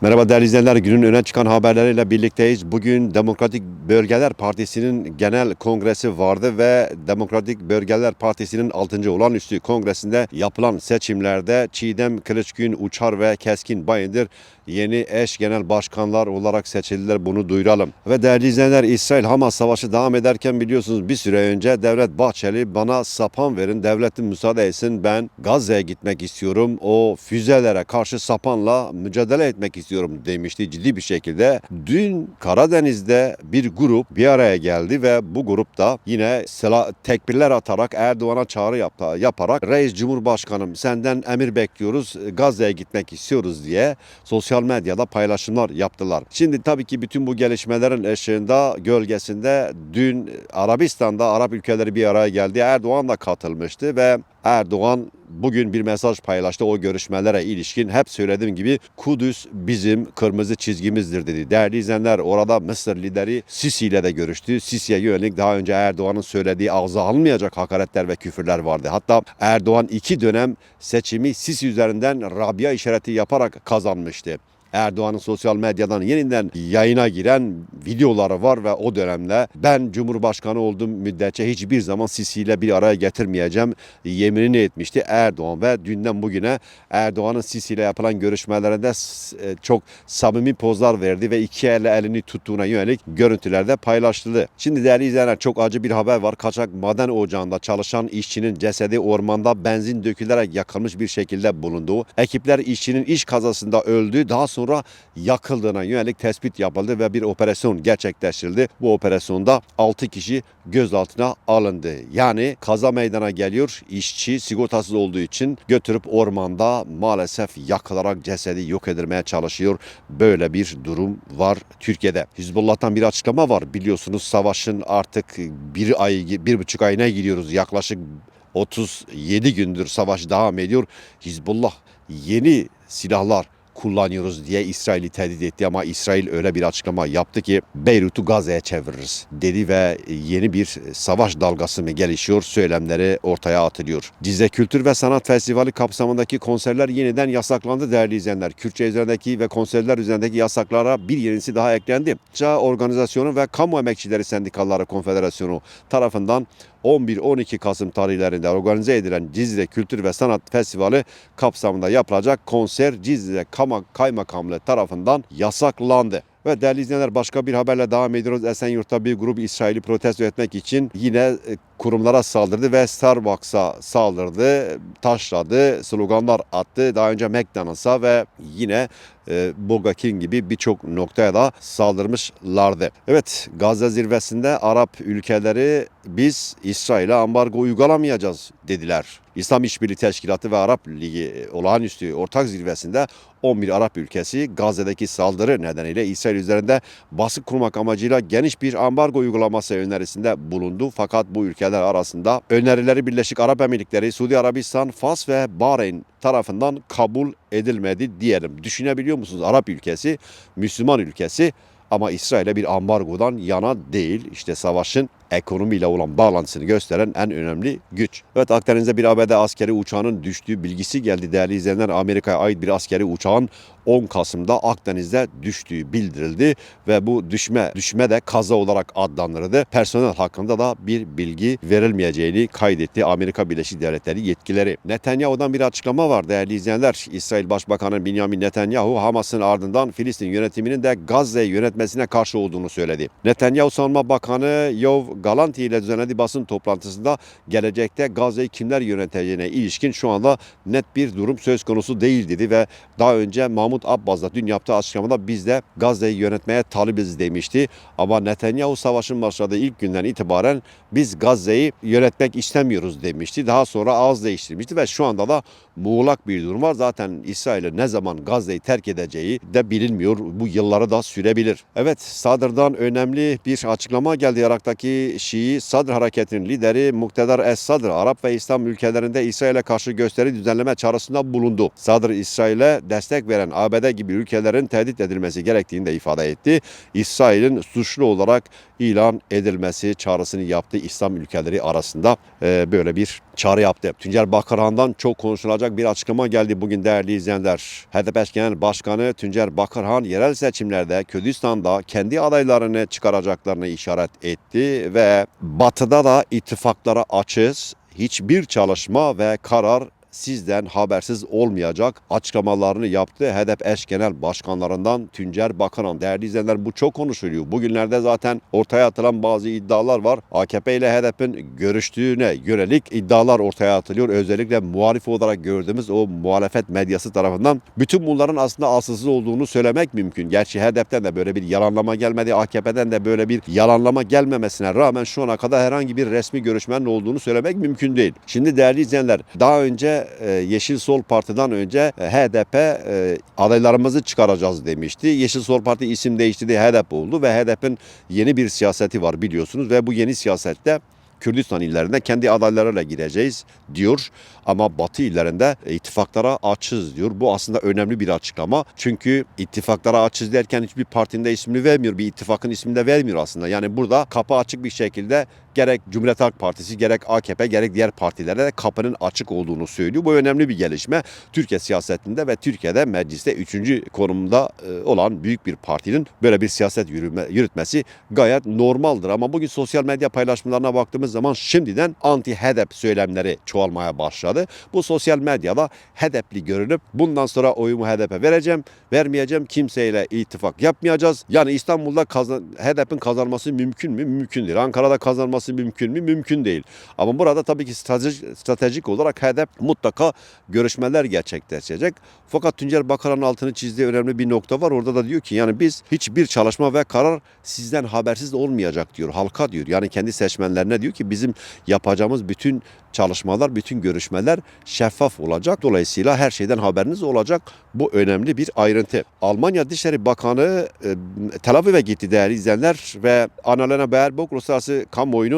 Merhaba değerli izleyenler. Günün öne çıkan haberleriyle birlikteyiz. Bugün Demokratik Bölgeler Partisi'nin genel kongresi vardı ve Demokratik Bölgeler Partisi'nin 6. olağanüstü kongresinde yapılan seçimlerde Çiğdem Kılıçgün, Uçar ve Keskin Bayındır yeni eş genel başkanlar olarak seçildiler. Bunu duyuralım. Ve değerli izleyenler İsrail-Hamas savaşı devam ederken biliyorsunuz bir süre önce Devlet Bahçeli bana sapan verin, devletin müsaade etsin ben Gazze'ye gitmek istiyorum. O füzelere karşı sapanla mücadele etmek istiyorum demişti ciddi bir şekilde. Dün Karadeniz'de bir grup bir araya geldi ve bu grupta yine silah, tekbirler atarak Erdoğan'a çağrı yap, yaparak Reis Cumhurbaşkanım senden emir bekliyoruz Gazze'ye gitmek istiyoruz diye sosyal medyada paylaşımlar yaptılar. Şimdi tabii ki bütün bu gelişmelerin ışığında gölgesinde dün Arabistan'da Arap ülkeleri bir araya geldi. Erdoğan da katılmıştı ve Erdoğan bugün bir mesaj paylaştı o görüşmelere ilişkin. Hep söylediğim gibi Kudüs bizim kırmızı çizgimizdir dedi. Değerli izleyenler orada Mısır lideri Sisi ile de görüştü. Sisi'ye yönelik daha önce Erdoğan'ın söylediği ağza alınmayacak hakaretler ve küfürler vardı. Hatta Erdoğan iki dönem seçimi Sisi üzerinden Rabia işareti yaparak kazanmıştı. Erdoğan'ın sosyal medyadan yeniden yayına giren videoları var ve o dönemde ben Cumhurbaşkanı olduğum müddetçe hiçbir zaman Sisi ile bir araya getirmeyeceğim yeminini etmişti Erdoğan ve dünden bugüne Erdoğan'ın Sisi ile yapılan görüşmelerinde e, çok samimi pozlar verdi ve iki elle elini tuttuğuna yönelik görüntülerde paylaşıldı. Şimdi değerli izleyenler çok acı bir haber var. Kaçak maden ocağında çalışan işçinin cesedi ormanda benzin dökülerek yakılmış bir şekilde bulundu. Ekipler işçinin iş kazasında öldü. Daha sonra yakıldığına yönelik tespit yapıldı ve bir operasyon gerçekleştirildi. Bu operasyonda 6 kişi gözaltına alındı. Yani kaza meydana geliyor. İşçi sigortasız olduğu için götürüp ormanda maalesef yakılarak cesedi yok edilmeye çalışıyor. Böyle bir durum var Türkiye'de. Hizbullah'tan bir açıklama var. Biliyorsunuz savaşın artık bir ay, bir buçuk ayına giriyoruz. Yaklaşık 37 gündür savaş devam ediyor. Hizbullah yeni silahlar kullanıyoruz diye İsrail'i tehdit etti ama İsrail öyle bir açıklama yaptı ki Beyrut'u Gazze'ye çeviririz dedi ve yeni bir savaş dalgası mı gelişiyor söylemleri ortaya atılıyor. Cizre Kültür ve Sanat Festivali kapsamındaki konserler yeniden yasaklandı değerli izleyenler. Kürtçe üzerindeki ve konserler üzerindeki yasaklara bir yenisi daha eklendi. Ça Organizasyonu ve Kamu Emekçileri Sendikaları Konfederasyonu tarafından 11-12 Kasım tarihlerinde organize edilen Cizre Kültür ve Sanat Festivali kapsamında yapılacak konser Cizre Kaymakamlığı tarafından yasaklandı. Ve değerli izleyenler başka bir haberle devam ediyoruz. Esenyurt'ta bir grup İsrail'i protesto etmek için yine e, kurumlara saldırdı ve Starbucks'a saldırdı, taşladı, sloganlar attı. Daha önce McDonald's'a ve yine e, Burger King gibi birçok noktaya da saldırmışlardı. Evet Gazze zirvesinde Arap ülkeleri biz İsrail'e ambargo uygulamayacağız dediler. İslam İşbirliği Teşkilatı ve Arap Ligi olağanüstü ortak zirvesinde 11 Arap ülkesi Gazze'deki saldırı nedeniyle İsrail üzerinde baskı kurmak amacıyla geniş bir ambargo uygulaması önerisinde bulundu. Fakat bu ülkeler arasında önerileri Birleşik Arap Emirlikleri, Suudi Arabistan, Fas ve Bahreyn tarafından kabul edilmedi diyelim. Düşünebiliyor musunuz? Arap ülkesi, Müslüman ülkesi ama İsrail'e bir ambargodan yana değil. İşte savaşın ekonomiyle olan bağlantısını gösteren en önemli güç. Evet Akdeniz'de bir ABD askeri uçağının düştüğü bilgisi geldi değerli izleyenler. Amerika'ya ait bir askeri uçağın 10 Kasım'da Akdeniz'de düştüğü bildirildi ve bu düşme düşme de kaza olarak adlandırıldı. Personel hakkında da bir bilgi verilmeyeceğini kaydetti Amerika Birleşik Devletleri yetkileri. Netanyahu'dan bir açıklama var değerli izleyenler. İsrail Başbakanı Benjamin Netanyahu Hamas'ın ardından Filistin yönetiminin de Gazze'yi yönetmesine karşı olduğunu söyledi. Netanyahu Savunma Bakanı Yov Galanti ile düzenlediği basın toplantısında gelecekte Gazze'yi kimler yöneteceğine ilişkin şu anda net bir durum söz konusu değil dedi ve daha önce Mahmut Abbas da dün yaptığı açıklamada biz de Gazze'yi yönetmeye talibiz demişti. Ama Netanyahu savaşın başladığı ilk günden itibaren biz Gazze'yi yönetmek istemiyoruz demişti. Daha sonra ağız değiştirmişti ve şu anda da muğlak bir durum var. Zaten İsrail'in ne zaman Gazze'yi terk edeceği de bilinmiyor. Bu yılları da sürebilir. Evet Sadr'dan önemli bir açıklama geldi Irak'taki Şii Sadr hareketinin lideri Muktedar Es-Sadr Arap ve İslam ülkelerinde İsrail'e karşı gösteri düzenleme çağrısında bulundu. Sadr İsrail'e destek veren ABD gibi ülkelerin tehdit edilmesi gerektiğini de ifade etti. İsrail'in suçlu olarak ilan edilmesi çağrısını yaptı İslam ülkeleri arasında e, böyle bir çağrı yaptı. Tuncer Bakırhan'dan çok konuşulacak bir açıklama geldi bugün değerli izleyenler. HDP Genel Başkanı Tuncer Bakırhan yerel seçimlerde Kürdistan'da kendi adaylarını çıkaracaklarını işaret etti ve batıda da ittifaklara açız. Hiçbir çalışma ve karar sizden habersiz olmayacak açıklamalarını yaptı. HDP eş genel başkanlarından Tuncer Bakıran. Değerli izleyenler bu çok konuşuluyor. Bugünlerde zaten ortaya atılan bazı iddialar var. AKP ile HDP'nin görüştüğüne yönelik iddialar ortaya atılıyor. Özellikle muhalif olarak gördüğümüz o muhalefet medyası tarafından bütün bunların aslında asılsız olduğunu söylemek mümkün. Gerçi HDP'den de böyle bir yalanlama gelmedi. AKP'den de böyle bir yalanlama gelmemesine rağmen şu ana kadar herhangi bir resmi görüşmenin olduğunu söylemek mümkün değil. Şimdi değerli izleyenler daha önce e, Yeşil Sol Parti'den önce e, HDP e, adaylarımızı çıkaracağız demişti. Yeşil Sol Parti isim değiştirdi HDP oldu ve HDP'nin yeni bir siyaseti var biliyorsunuz ve bu yeni siyasette Kürdistan illerinde kendi adaylarıyla gireceğiz diyor. Ama Batı illerinde ittifaklara açız diyor. Bu aslında önemli bir açıklama. Çünkü ittifaklara açız derken hiçbir partinin de ismini vermiyor. Bir ittifakın ismini de vermiyor aslında. Yani burada kapı açık bir şekilde gerek Cumhuriyet Halk Partisi gerek AKP gerek diğer partilere de kapının açık olduğunu söylüyor. Bu önemli bir gelişme. Türkiye siyasetinde ve Türkiye'de mecliste üçüncü konumda e, olan büyük bir partinin böyle bir siyaset yürüme, yürütmesi gayet normaldir. Ama bugün sosyal medya paylaşımlarına baktığımız zaman şimdiden anti-HDP söylemleri çoğalmaya başladı. Bu sosyal medyada HDP'li görünüp bundan sonra oyumu HDP vereceğim, vermeyeceğim, kimseyle ittifak yapmayacağız. Yani İstanbul'da kazan, HDP'in kazanması mümkün mü? Mümkün değil. Ankara'da kazanması mümkün mü? Mümkün değil. Ama burada tabii ki stratejik, stratejik olarak HDP mutlaka görüşmeler gerçekleşecek. Fakat Tuncer Bakar'ın altını çizdiği önemli bir nokta var. Orada da diyor ki yani biz hiçbir çalışma ve karar sizden habersiz olmayacak diyor. Halka diyor. Yani kendi seçmenlerine diyor ki bizim yapacağımız bütün çalışmalar, bütün görüşmeler şeffaf olacak. Dolayısıyla her şeyden haberiniz olacak. Bu önemli bir ayrıntı. Almanya Dışişleri Bakanı e, Tel Aviv'e gitti değerli izleyenler ve Annalena Baerbock uluslararası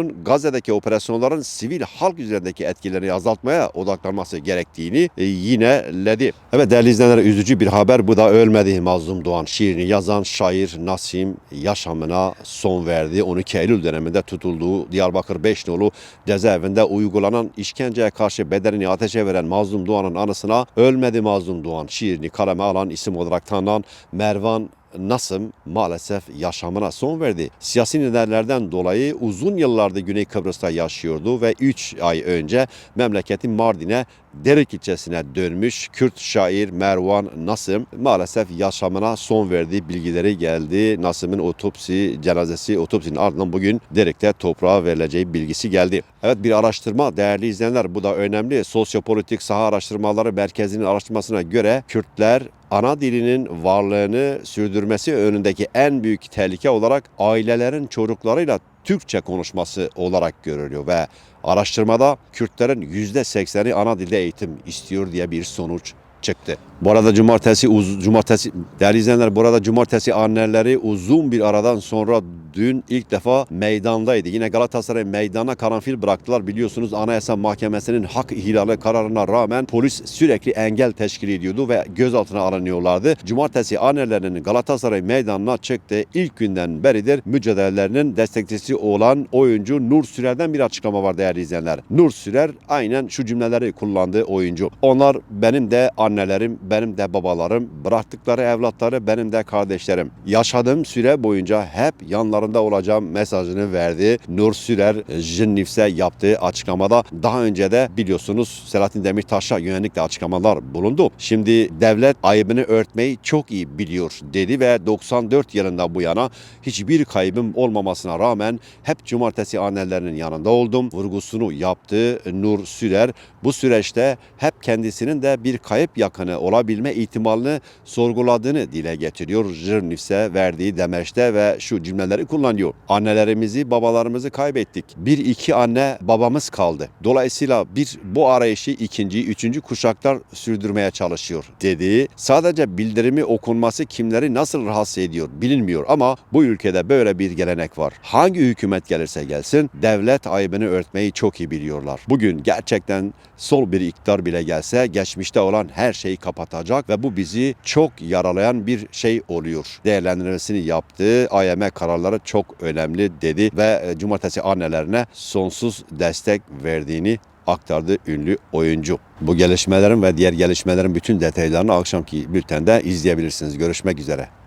kamuoyunun Gazze'deki operasyonların sivil halk üzerindeki etkilerini azaltmaya odaklanması gerektiğini e, yineledi. Evet değerli izleyenler üzücü bir haber. Bu da ölmedi Mazlum Doğan şiirini yazan şair Nasim yaşamına son verdi. 12 Eylül döneminde tutulduğu Diyarbakır Beşnolu cezaevinde uygulanan işkenceye karşı bedenini ateşe veren Mazlum Doğan'ın anısına Ölmedi Mazlum Doğan şiirini kaleme alan isim olarak tanınan Mervan Nasım maalesef yaşamına son verdi. Siyasi nedenlerden dolayı uzun yıllardır Güney Kıbrıs'ta yaşıyordu ve 3 ay önce memleketi Mardin'e Derik ilçesine dönmüş Kürt şair Mervan Nasım maalesef yaşamına son verdiği bilgileri geldi. Nasım'ın otopsi cenazesi otopsinin ardından bugün Derik'te toprağa verileceği bilgisi geldi. Evet bir araştırma değerli izleyenler bu da önemli. Sosyopolitik Saha Araştırmaları Merkezi'nin araştırmasına göre Kürtler ana dilinin varlığını sürdürmesi önündeki en büyük tehlike olarak ailelerin çocuklarıyla Türkçe konuşması olarak görülüyor ve araştırmada Kürtlerin %80'i ana dilde eğitim istiyor diye bir sonuç çıktı. Bu arada cumartesi uz, cumartesi değerli izleyenler bu arada cumartesi anneleri uzun bir aradan sonra dün ilk defa meydandaydı. Yine Galatasaray meydana karanfil bıraktılar. Biliyorsunuz Anayasa Mahkemesi'nin hak ihlali kararına rağmen polis sürekli engel teşkil ediyordu ve gözaltına alınıyorlardı. Cumartesi annelerinin Galatasaray meydanına çıktığı ilk günden beridir mücadelelerinin destekçisi olan oyuncu Nur Sürer'den bir açıklama var değerli izleyenler. Nur Sürer aynen şu cümleleri kullandığı oyuncu. Onlar benim de annelerim, benim de babalarım, bıraktıkları evlatları benim de kardeşlerim. Yaşadığım süre boyunca hep yanlarında olacağım mesajını verdi. Nur Sürer Jinnifs'e yaptığı açıklamada daha önce de biliyorsunuz Selahattin Demirtaş'a yönelik de açıklamalar bulundu. Şimdi devlet ayıbını örtmeyi çok iyi biliyor dedi ve 94 yılında bu yana hiçbir kaybım olmamasına rağmen hep cumartesi annelerinin yanında oldum. Vurgusunu yaptı Nur Sürer. Bu süreçte hep kendisinin de bir kayıp yakını olabilme ihtimalini sorguladığını dile getiriyor. Jırnifs'e verdiği demeçte ve şu cümleleri kullanıyor. Annelerimizi, babalarımızı kaybettik. Bir iki anne babamız kaldı. Dolayısıyla bir bu arayışı ikinci, üçüncü kuşaklar sürdürmeye çalışıyor dedi. Sadece bildirimi okunması kimleri nasıl rahatsız ediyor bilinmiyor ama bu ülkede böyle bir gelenek var. Hangi hükümet gelirse gelsin devlet ayıbını örtmeyi çok iyi biliyorlar. Bugün gerçekten sol bir iktidar bile gelse geçmişte olan her şeyi kapatacak ve bu bizi çok yaralayan bir şey oluyor. Değerlendirmesini yaptığı AYM kararları çok önemli dedi ve e, cumartesi annelerine sonsuz destek verdiğini aktardı ünlü oyuncu. Bu gelişmelerin ve diğer gelişmelerin bütün detaylarını akşamki bültende izleyebilirsiniz. Görüşmek üzere.